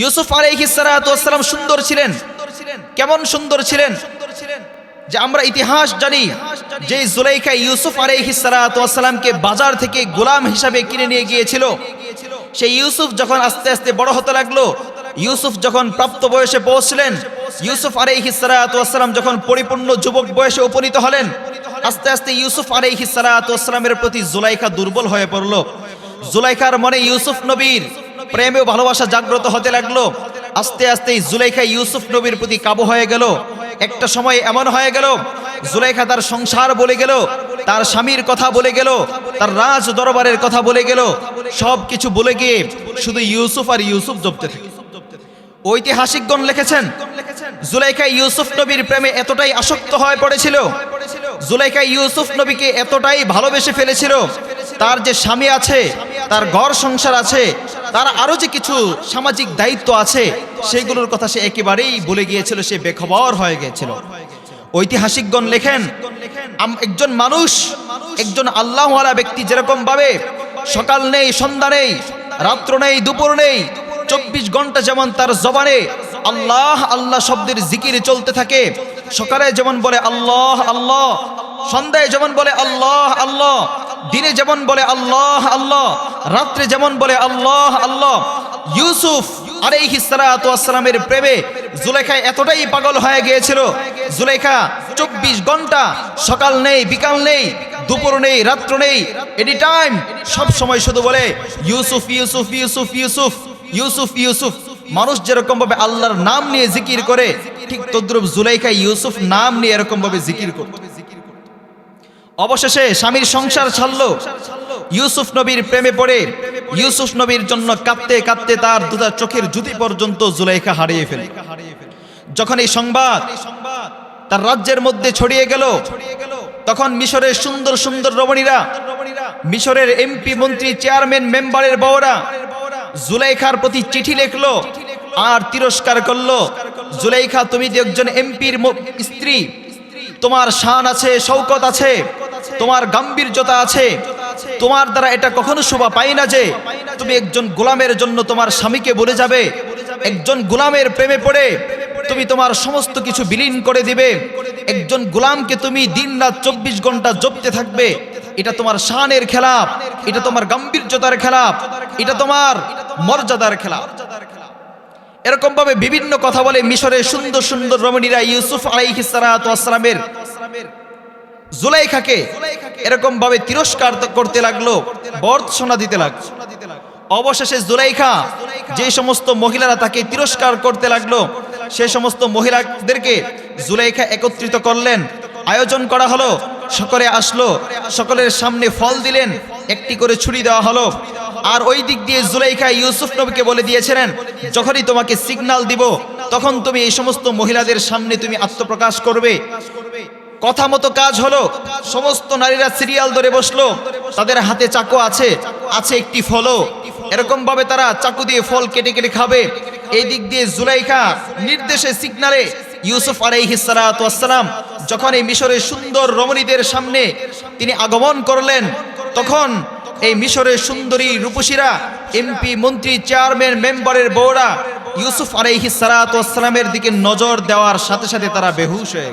ইউসুফ আলাইহিসসালাম সুন্দর ছিলেন। কেমন সুন্দর ছিলেন? যে আমরা ইতিহাস জানি, যে জুলাইখা ইউসুফ আলাইহিসসালামকে বাজার থেকে গোলাম হিসাবে কিনে নিয়ে গিয়েছিল। সেই ইউসুফ যখন আস্তে আস্তে বড় হতে লাগল, ইউসুফ যখন প্রাপ্ত বয়সে পৌঁছলেন, ইউসুফ আলাইহিসসালাম যখন পরিপূর্ণ যুবক বয়সে উপনীত হলেন, আস্তে আস্তে ইউসুফ আলাইহিসসালামের প্রতি জুলাইখা দুর্বল হয়ে পড়ল। জুলাইখার মনে ইউসুফ নবীর প্রেমে ও ভালোবাসা জাগ্রত হতে লাগল। আস্তে আস্তে এই জুলাইখা ইউসুফ নবীর প্রতি কাবু হয়ে গেল। একটা সময় এমন হয়ে গেল, জুলাইখা তার সংসার বলে গেল, তার স্বামীর কথা বলে গেল, তার রাজ দরবারের কথা বলে গেল। সব কিছু বলে গিয়ে শুধু ইউসুফ আর ইউসুফ জপতে থাকে। ঐতিহাসিকগণ লিখেছেন, জুলাইখা ইউসুফ নবীর প্রেমে এতটাই আসক্ত হয়ে পড়েছিল, জুলাইখা ইউসুফ নবীকে এতটাই ভালোবেসে ফেলেছিল, তার যে স্বামী আছে, তার ঘর সংসার আছে তার আরও যে কিছু সামাজিক দায়িত্ব আছে সেগুলোর কথা সে একেবারেই বলে গিয়েছিল, সে বেখবর হয়ে গিয়েছিল। ঐতিহাসিকগণ লেখেন একজন মানুষ, একজন আল্লাহওয়ালা ব্যক্তি যেরকম ভাবে সকাল নেই, সন্ধ্যা নেই, রাত্র নেই, দুপুর নেই, চব্বিশ ঘণ্টা যেমন তার জবানে আল্লাহ আল্লাহ শব্দের জিকির চলতে থাকে, সকালে যেমন বলে আল্লাহ আল্লাহ, সন্ধ্যায় যেমন বলে আল্লাহ আল্লাহ দিনে যেমন বলে আল্লাহ আল্লাহ। রাত্রে যেমন বলে আল্লাহ আল্লাহ। ইউসুফ আলাইহি সালাতু প্রেমে জুলেখা এতটাই পাগল হয়ে গিয়েছিল। জুলেখা চব্বিশ ঘণ্টা সকাল নেই, বিকাল নেই, দুপুর নেই, রাত্র নেই এনি টাইম সব সময় শুধু বলে ইউসুফ ইউসুফ ইউসুফ ইউসুফ ইউসুফ ইউসুফ। মানুষ যেরকম ভাবে আল্লাহর নাম নিয়ে জিকির করে, ঠিক তদ্রুপ জুলাইখা ইউসুফ নাম নিয়ে এরকম ভাবে জিকির করত। অবশেষে স্বামীর সংসার ছাড়লো। ইউসুফ নবীর প্রেমে পড়ে। ইউসুফ নবীর জন্য কাঁদতে কাঁদতে তার দুটা চোখের জুতি পর্যন্ত জুলাইখা হারিয়ে ফেলে। যখন এই সংবাদ তার রাজ্যের মধ্যে ছড়িয়ে গেল, তখন মিশরের সুন্দর সুন্দর রমণীরা, মিশরের এমপি, মন্ত্রী, চেয়ারম্যান, মেম্বারের বউরা জুলাইখার প্রতি চিঠি লিখলো আর তিরস্কার করল। জুলাইখা, তুমি যে একজন এমপির স্ত্রী, তোমার শান আছে শৌকত আছে। তোমার গাম্ভীর্যতা আছে। তোমার দ্বারা এটা কখনো শোভা পাই না যে তুমি একজন গোলামের জন্য তোমার স্বামীকে বলে যাবে। একজন গোলামের প্রেমে পড়ে। তুমি তোমার সমস্ত কিছু বিলীন করে দিবে। একজন গোলামকে তুমি দিন রাত চব্বিশ ঘণ্টা জপতে থাকবে। এটা তোমার শানের খেলাপ। এটা তোমার গাম্ভীর্যতার খেলাপ। এটা তোমার মর্যাদার খেলাপ। এরকম ভাবে বিভিন্ন কথা বলে মিশরের সুন্দর সুন্দর রমণীরা ইউসুফ আলাইহিসালামের জুলাইখাকে এরকম ভাবে তিরস্কার করতে লাগল বর্ষনা দিতে লাগল অবশেষে জুলাইখা যে সমস্ত মহিলারা তাকে তিরস্কার করতে লাগল, সে সমস্ত মহিলাদেরকে জুলাইখা একত্রিত করলেন। আয়োজন করা হলো, সকলে আসলো, সকলের সামনে ফল দিলেন, একটি করে ছুরি দেওয়া হলো। আর ওই দিক দিয়ে জুলাইখা ইউসুফ নবীকে বলে দিয়েছিলেন, যখনই তোমাকে সিগন্যাল দিব, তখন তুমি এই সমস্ত মহিলাদের সামনে তুমি আত্মপ্রকাশ করবে কথা মতো কাজ হলো, সমস্ত নারীরা সিরিয়াল ধরে বসল, তাদের হাতে চাকু আছে আছে একটি ফলও এরকম ভাবে তারা চাকু দিয়ে ফল কেটে কেটে খাবে এই দিক দিয়ে জুলাইখা নির্দেশে সিগনালে ইউসুফ আলাইহিসালাম যখন এই মিশরের সুন্দর রমণীদের সামনে তিনি আগমন করলেন, তখন এই মিশরের সুন্দরী রূপসীরা, এমপি, মন্ত্রী, চেয়ারম্যান, মেম্বারের বউরা ইউসুফ আলাইহিসালামের দিকে নজর দেওয়ার সাথে সাথে তারা বেহুশ হয়ে।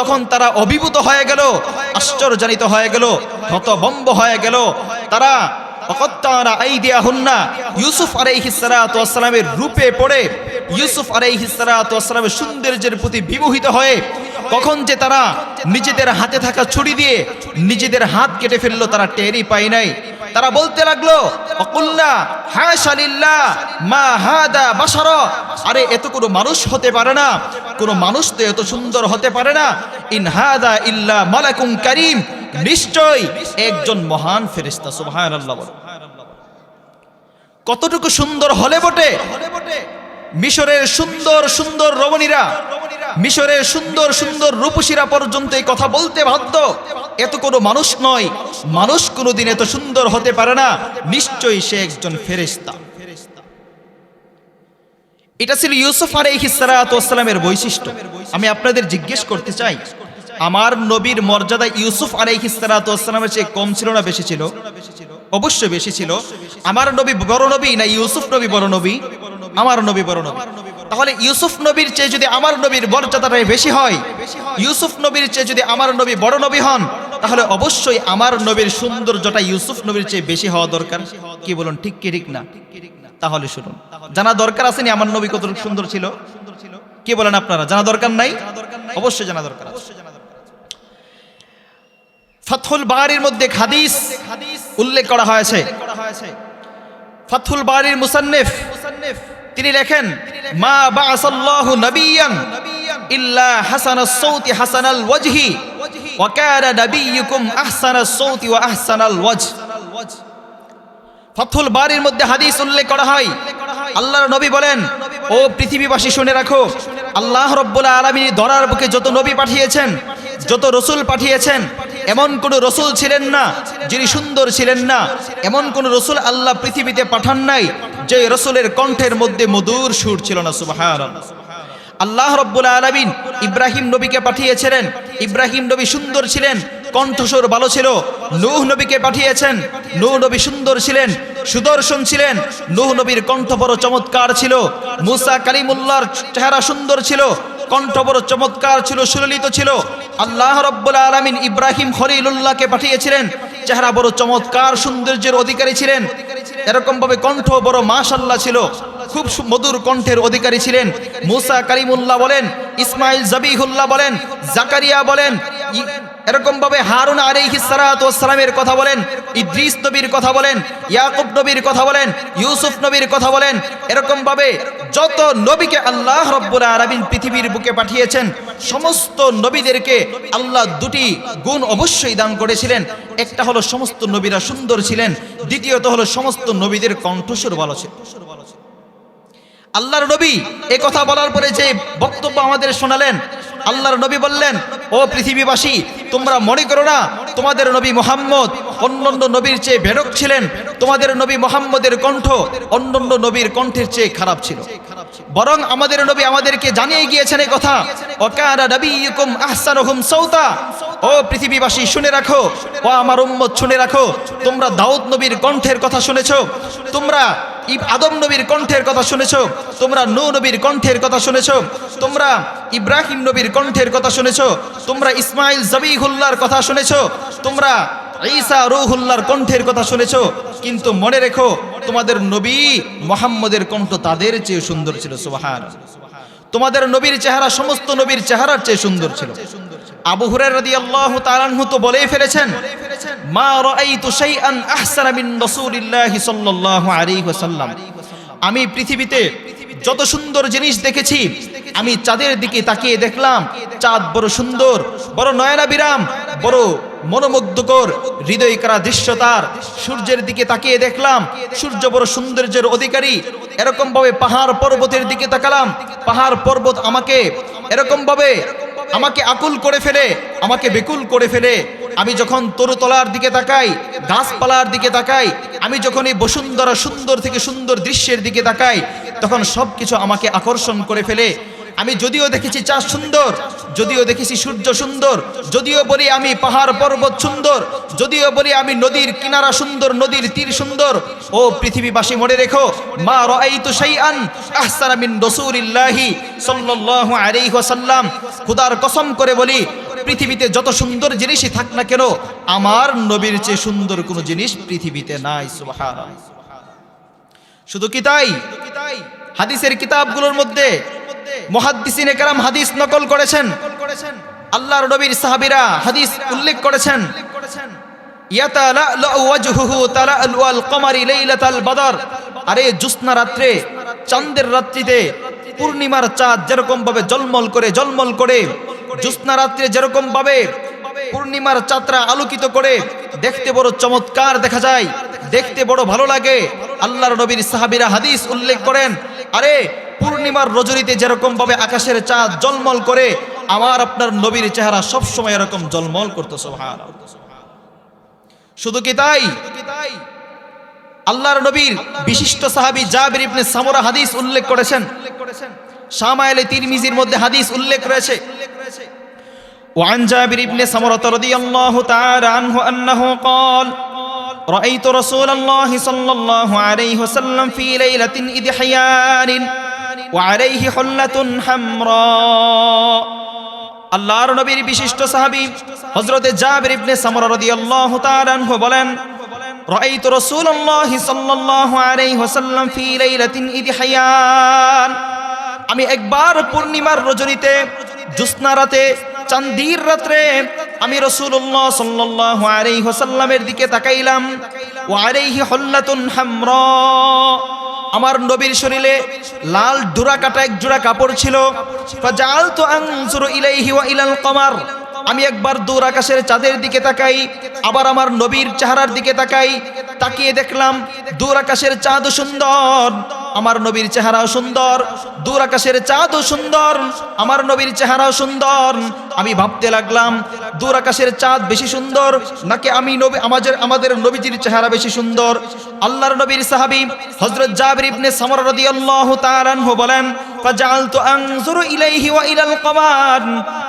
তখন তারা অভিভূত হয়ে গেল, আশ্চর্যজনিত হয়ে গেল হতভম্ব হয়ে গেল। তারা ইউসুফ রূপে পড়ে ইউসুফ সৌন্দর্যের প্রতি হয়ে যে তারা নিজেদের হাতে থাকা ছুরি দিয়ে নিজেদের হাত কেটে ফেলল, তারা টেরই পায় নাই। তারা বলতে লাগল, অকুল্লা হ্যাঁ শালিল্লাহ মা হা হাদা বাসার আরে এত কোনো মানুষ হতে পারে না, কোনো মানুষ তো এত সুন্দর হতে পারে না। ইন হাদা ইল্লা মালাকুম করিম। নিশ্চয় একজন মহান ফেরিস্তা সুবহানাল্লাহ কতটুকু সুন্দর হলে বটে? মিশরের সুন্দর সুন্দর রমণীরা, মিশরের সুন্দর সুন্দর রূপসীরা পর্যন্ত এই কথা বলতে বাধ্য। এত কোনো মানুষ নয়। মানুষ কোনোদিন এত সুন্দর হতে পারে না। নিশ্চয়ই সে একজন ফেরেশতা। এটা ছিল ইউসুফ আলাইহিসসালামের বৈশিষ্ট্য। আমি আপনাদের জিজ্ঞেস করতে চাই, আমার নবীর মর্যাদা ইউসুফ আলাইহিসসালামের চেয়ে কম ছিল না বেশি ছিল? অবশ্যই বেশি ছিল। আমার নবী বড় নবী না ইউসুফ নবী বড় নবী? আমার নবী বড় নবী। তাহলে ইউসুফ নবীর চেয়ে যদি আমার নবীর মর্যাদাটাই বেশি হয়, ইউসুফ নবীর চেয়ে যদি আমার নবী বড় নবী হন, তাহলে অবশ্যই আমার নবীর সৌন্দর্যটা ইউসুফ নবীর চেয়ে বেশি হওয়া দরকার। কি বলুন, ঠিক কি ঠিক না? তাহলে শুনুন, জানা দরকার আছে নি আমার নবী কত সুন্দর ছিল? কি বলেন আপনারা, জানা দরকার নাই? অবশ্যই জানা দরকার ফাতহুল বাড়ির মধ্যে হাদিস উল্লেখ করা হয়েছে। ফাতহুল বাড়ির মুসান্নিফ তিনি লেখেন, মা বাআসাল্লাহু নাবিয়ান ইল্লা হাসানাস সাউতি হাসানাল ওয়াজহি ওয়া কানা নাবিয়্যুকুম আহসানাস সাউতি ওয়া আহসানাল ওয়াজহ ফাতহুল বাড়ির মধ্যে হাদিস উল্লেখ করা হয়। আল্লাহর নবী বলেন, ও পৃথিবীবাসী শুনে রাখো, আল্লাহ রব্বুল আলমী ধরার বুকে যত নবী পাঠিয়েছেন, যত রসুল পাঠিয়েছেন, এমন কোন রসুল ছিলেন না যিনি সুন্দর ছিলেন না। এমন কোন রসুল আল্লাহ পৃথিবীতে পাঠান নাই যে রসুলের কণ্ঠের মধ্যে মধুর সুর ছিল না সুবাহান আল্লাহ রব্বুল আলমিন ইব্রাহিম নবীকে পাঠিয়েছিলেন। ইব্রাহিম নবী সুন্দর ছিলেন, কণ্ঠস্বর ভালো ছিল। নূহ নবীকে পাঠিয়েছেন, নূহ নবী সুন্দর ছিলেন, সুদর্শন ছিলেন। নূহ নবীর কণ্ঠ বড় চমৎকার ছিল। মুসা কালিমুল্লার চেহারা সুন্দর ছিল। কণ্ঠ বড় চমৎকার ছিল, সুললিত ছিল। আল্লাহ রব্বুল আলমিন ইব্রাহিম খলিলুল্লাহকে পাঠিয়েছিলেন। চেহারা বড় চমৎকার, সৌন্দর্যের অধিকারী ছিলেন। এরকম ভাবে কণ্ঠ বড় মাশাল্লাহ ছিল। খুব মধুর কণ্ঠের অধিকারী ছিলেন। মুসা কারিমুল্লাহ বলেন, ইসমাইল জাবিহুল্লাহ বলেন, জাকারিয়া বলেন ই- এরকম ভাবে হারুন আলাইহিস সালাতু ওয়াস সালামের কথা বলেন, ইদ্রিস নবীর কথা বলেন, ইয়াকুব নবীর কথা বলেন, ইউসুফ নবীর কথা বলেন এরকম ভাবে যত নবীকে আল্লাহ রব্বুল আলামিন পৃথিবীর বুকে পাঠিয়েছেন, সমস্ত নবীদেরকে আল্লাহ দুটি গুণ অবশ্যই দান করেছিলেন। একটা হলো সমস্ত নবীরা সুন্দর ছিলেন, দ্বিতীয়ত হলো সমস্ত নবীদের কণ্ঠস্বর ভালো ছিল। আল্লাহর নবী এ কথা বলার পরে যে বক্তব্য আমাদের শোনালেন, আল্লাহর নবী বললেন, ও পৃথিবীবাসী তোমরা মনে করো না, তোমাদের নবী মোহাম্মদ অন্যান্য নবীর চেয়ে ভেড়ক ছিলেন, তোমাদের নবী মোহাম্মদের কণ্ঠ অন্যান্য নবীর কণ্ঠের চেয়ে খারাপ ছিল। বরং আমাদের নবী আমাদেরকে জানিয়ে গিয়েছেন এই কথা, ওকানা নবীকুম আহসানুহুম সাউতা। ও পৃথিবীবাসী, শুনে রাখো, ও আমার উম্মত, শুনে রাখো, তোমরা দাউদ নবীর কণ্ঠের কথা শুনেছো, তোমরা আদম নবীর কণ্ঠের কথা শুনেছো? তোমরা নৌ নবীর কণ্ঠের কথা শুনেছো? তোমরা ইব্রাহিম নবীর কণ্ঠের কথা শুনেছ? তোমরা ইসমাইল জবিহুল্লাহর কথা শুনেছ? তোমরা ঈসা রুহুল্লাহর কণ্ঠের কথা শুনেছ? কিন্তু মনে রেখো, তোমাদের নবী মোহাম্মদের কণ্ঠ তাদের চেয়ে সুন্দর ছিল, সুবাহান। তোমাদের নবীর চেহারা, সমস্ত নবীর চেহারার চেয়ে সুন্দর ছিল। আবু হুরায়রা রাদিয়াল্লাহু তাআলা তো বলেই ফেলেছেন মা আমি পৃথিবীতে যত সুন্দর জিনিস দেখেছি, আমি চাঁদের দিকে তাকিয়ে দেখলাম, চাঁদ বড় সুন্দর, বড় নয়নাবিরাম, বড় মনোমুগ্ধকর হৃদয় করা দৃশ্য তার। সূর্যের দিকে তাকিয়ে দেখলাম, সূর্য বড় সৌন্দর্যের অধিকারী। এরকম ভাবে পাহাড় পর্বতের দিকে তাকালাম, পাহাড় পর্বত আমাকে এরকম ভাবে আমাকে আকুল করে ফেলে, আমাকে বেকুল করে ফেলে। আমি যখন তরুতলার দিকে তাকাই, গাছপালার দিকে তাকাই, আমি যখন এই বসুন্ধরা সুন্দর থেকে সুন্দর দৃশ্যের দিকে তাকাই, তখন সব কিছু আমাকে আকর্ষণ করে ফেলে। আমি যদিও দেখেছি চাষ সুন্দর, যদিও দেখেছি সূর্য সুন্দর, যদিও বলি আমি পাহাড় পর্বত সুন্দর, যদিও বলি আমি নদীর কিনারা সুন্দর, নদীর তীর সুন্দর, ও পৃথিবীবাসী মনে রেখো, মা রাআইতু শাইআন আহসানা মিন রাসূলিল্লাহি সাল্লাল্লাহু আলাইহি ওয়াসাল্লাম। খোদার কসম করে বলি পৃথিবীতে যত সুন্দর জিনিসই থাক না কেন, আমার নবীর চেয়ে সুন্দর কোনো জিনিস পৃথিবীতে নাই শুধু কি তাই? হাদিসের কিতাবগুলোর মধ্যে হাদিস নকল করেছেন। আল্লাহর নবীর সাহাবীরা হাদিস উল্লেখ করেছেন। আরে, জ্যোৎস্না রাত্রে, চাঁদের রাত্রিতে পূর্ণিমার চাঁদ যেরকম ভাবে জলমল করে জলমল করে জ্যোৎস্না রাত্রে যেরকম ভাবে পূর্ণিমার চাঁদরা আলোকিত করে দেখতে বড় চমৎকার দেখা যায়। দেখতে বড় ভালো লাগে। আল্লাহর নবীর সাহাবীরা হাদিস উল্লেখ করেন আরে পূর্ণিমার রজনীতে যেরকম ভাবে আকাশের চাঁদ জলমল করে আমার আপনার নবীর চেহারা সব সময় এরকম জলমল করতো সোহান শুধু কি তাই? আল্লাহর নবীর বিশিষ্ট সাহাবী জাবির ইবনে সামরা হাদিস উল্লেখ করেছেন। শামাইলে তিরমিজির মধ্যে হাদিস উল্লেখ রয়েছে। وعن جابر بن سمرة رضي الله تعالى عنه أنه قال رأيت رسول الله صلى الله عليه وسلم في ليلة إدحيان وعليه حلة حمراء আল্লাহর নবীর বিশিষ্ট সাহাবী হযরতে জাবির ইবনে সামরা রাদিয়াল্লাহু তাআলা আনহু বলেন রাআইতু রাসূলুল্লাহি সাল্লাল্লাহু আলাইহি ওয়াসাল্লাম ফি লাইলাতিন ইদহিয়ান আমি একবার পূর্ণিমার রজনীতে জ্যোৎস্না রাতে চান্দির রাত্রে আমি রসুল্লাহ সাল্লাল্লাহু আলাইহি হোসাল্লামের দিকে তাকাইলাম। ওয়া আলাইহি হল্লাতুন হামরা। আমার নবীর শরীরে লাল ডোরা কাটা এক জোড়া কাপড় ছিল। ফাজালতু আনজুরু ইলাইহি ওয়া ইলাল কমার। আমি একবার দূর আকাশের চাঁদের দিকে তাকাই, আবার আমার নবীর চেহারার দিকে তাকাই। তাকিয়ে দেখলাম দূর আকাশের চাঁদ সুন্দর। আমার নবীর চেহারাও সুন্দর, দূর আকাশের চাঁদও সুন্দর, আমার নবীর চেহারাও সুন্দর। আমি ভাবতে লাগলাম দূর আকাশের চাঁদ বেশি সুন্দর, নাকি আমি নবী, আমাদের আমাদের নবীজির চেহারা বেশি সুন্দর? আল্লাহর নবীর সাহাবী হযরত জাবির ইবনে সামরা রাদিয়াল্লাহু তাআলা আনহু বলেন ফাজালতু আনজুরু ইলাইহি ওয়া ইলাল কমার।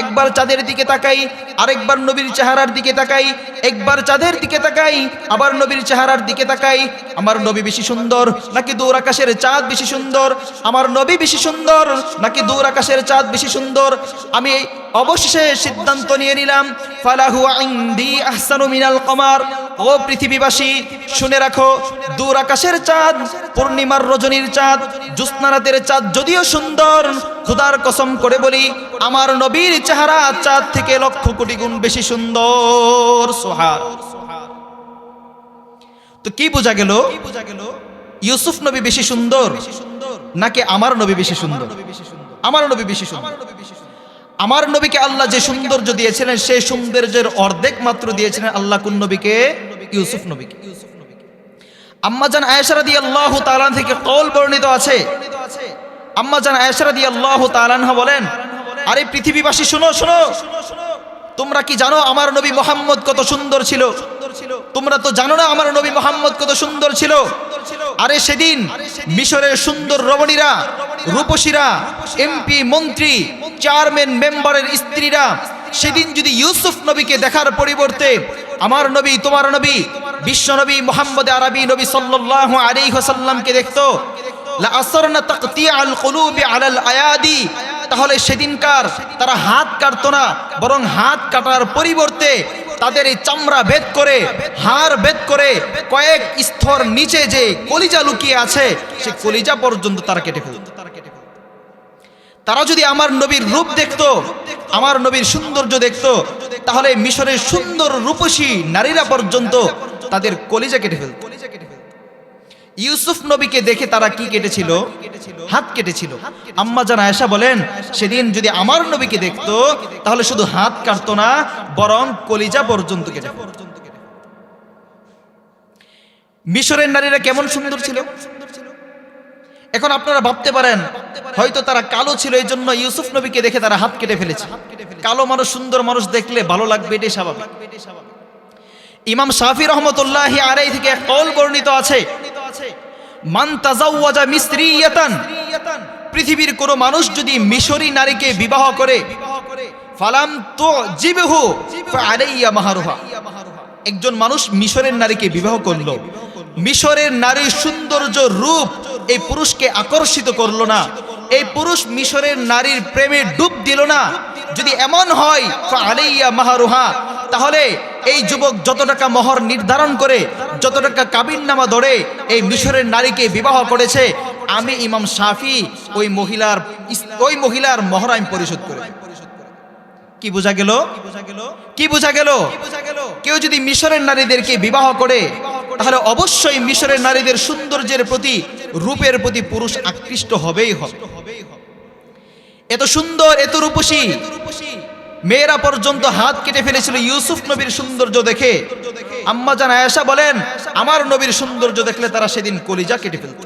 একবার চাঁদের দিকে তাকাই, আরেকবার নবীর চেহারার দিকে তাকাই, একবার চাঁদের দিকে তাকাই, আবার নবীর চেহারার দিকে তাকাই। আমার নবী বেশি সুন্দর, নাকি দূর আকাশের চাঁদ বেশি সুন্দর? আমার নবী বেশি সুন্দর, নাকি দূর আকাশের চাঁদ বেশি সুন্দর? আমি অবশেষে সিদ্ধান্ত নিয়ে নিলাম, ফালাহু আইন্দি আহসানু মিনাল কমার। ও পৃথিবীবাসী, শুনে রাখো, দূর আকাশের চাঁদ, পূর্ণিমার রজনীর চাঁদ, জ্যোৎস্নারাতের চাঁদ যদিও সুন্দর, খুদার কসম করে বলি, আমার নবীর চেহারা চাঁদ থেকে লক্ষ কোটি গুণ বেশি সুন্দর, সোহার। তো কি বোঝা গেল? ইউসুফ নবী বেশি সুন্দর, নাকি আমার নবী বেশি সুন্দর? আমার নবী বেশি সুন্দর। আমার নবীকে আল্লাহ যে সৌন্দর্য দিয়েছিলেন, সেই সৌন্দর্যের অর্ধেক মাত্র দিয়েছিলেন আল্লাহ কোন নবীকে? ইউসুফ নবীকে। আম্মাজান আয়েশা দিয়ে আল্লাহ তালান থেকে কল বর্ণিত আছে। আম্মাজান আয়েশা দিয়ে আল্লাহ তালানহা বলেন, আরে পৃথিবীবাসী, শুনো শুনো। তোমরা কি জানো আমার নবী মোহাম্মদ কত সুন্দর ছিল? তোমরা তো জানো না আমার নবী মোহাম্মদ কত সুন্দর ছিল? আরে সেদিন মিশরের সুন্দর রমণীরা, রূপসীরা, এমপি, মন্ত্রী চেয়ারম্যান মেম্বারের স্ত্রীরা সেদিন যদি ইউসুফ নবীকে দেখার পরিবর্তে আমার নবী, তোমার নবী, বিশ্ব নবী মোহাম্মদ আরবি নবী সাল্লাল্লাহু আলাইহি ওয়াসাল্লামকে দেখতো। তাহলে সেদিনকার তারা হাত কাটতো না, বরং হাত কাটার পরিবর্তে তাদের এই চামড়া ভেদ করে, হাড় ভেদ করে কয়েক স্তর নিচে যে কলিজা লুকিয়ে আছে, সে কলিজা পর্যন্ত তারা কেটে ফেলত। তারা যদি আমার নবীর রূপ দেখতো, আমার নবীর সৌন্দর্য দেখতো, তাহলে মিশরের সুন্দর রূপসী নারীরা পর্যন্ত তাদের কলিজা কেটে ফেলত। ইউসুফ নবীকে দেখে তারা কি কেটেছিল? হাত কেটেছিল। আম্মা জান আয়েশা বলেন, সেদিন যদি আমার নবীকে দেখতো, তাহলে শুধু হাত কাটতো না, বরং কলিজা পর্যন্ত কেটে। মিশরের নারীরা কেমন সুন্দর ছিল? এখন আপনারা ভাবতে পারেন, হয়তো তারা কালো ছিল, এই জন্য ইউসুফ নবীকে দেখে তারা হাত কেটে ফেলেছে। কালো মানুষ, সুন্দর মানুষ দেখলে ভালো লাগবে, এটাই স্বাভাবিক। ইমাম শাফি রহমতুল্লাহ আড়াই থেকে এক কল বর্ণিত আছে পৃথিবীর কোনো মানুষ যদি মিশরি নারীকে বিবাহ করে একজন মানুষ মিশরের নারীকে বিবাহ করল। মিশরের নারীর সৌন্দর্য রূপ এই পুরুষকে আকর্ষিত করল না। এই পুরুষ মিশরের নারীর প্রেমে ডুব দিল না। যদি এমন হয় আলাইয়া মাহারুহা, তাহলে এই যুবক যত টাকা মহর নির্ধারণ করে, যত টাকা কাবিন নামা ধরে এই মিশরের নারীকে বিবাহ করেছে, আমি ইমাম শাফি ওই মহিলার ওই মহিলার মহর আমি পরিশোধ করে। কি বোঝা গেল? কি বোঝা গেল? কেউ যদি মিশরের নারীদেরকে বিবাহ করে তাহলে অবশ্যই মিশরের নারীদের সৌন্দর্যের প্রতি, রূপের প্রতি পুরুষ আকৃষ্ট হবেই হবে। এত সুন্দর, এত রূপসী। মেয়েরা পর্যন্ত হাত কেটে ফেলেছিল ইউসুফ নবীর সৌন্দর্য দেখে। আম্মা জান আয়েশা বলেন, আমার নবীর সৌন্দর্য দেখলে তারা সেদিন কলিজা কেটে ফেলত।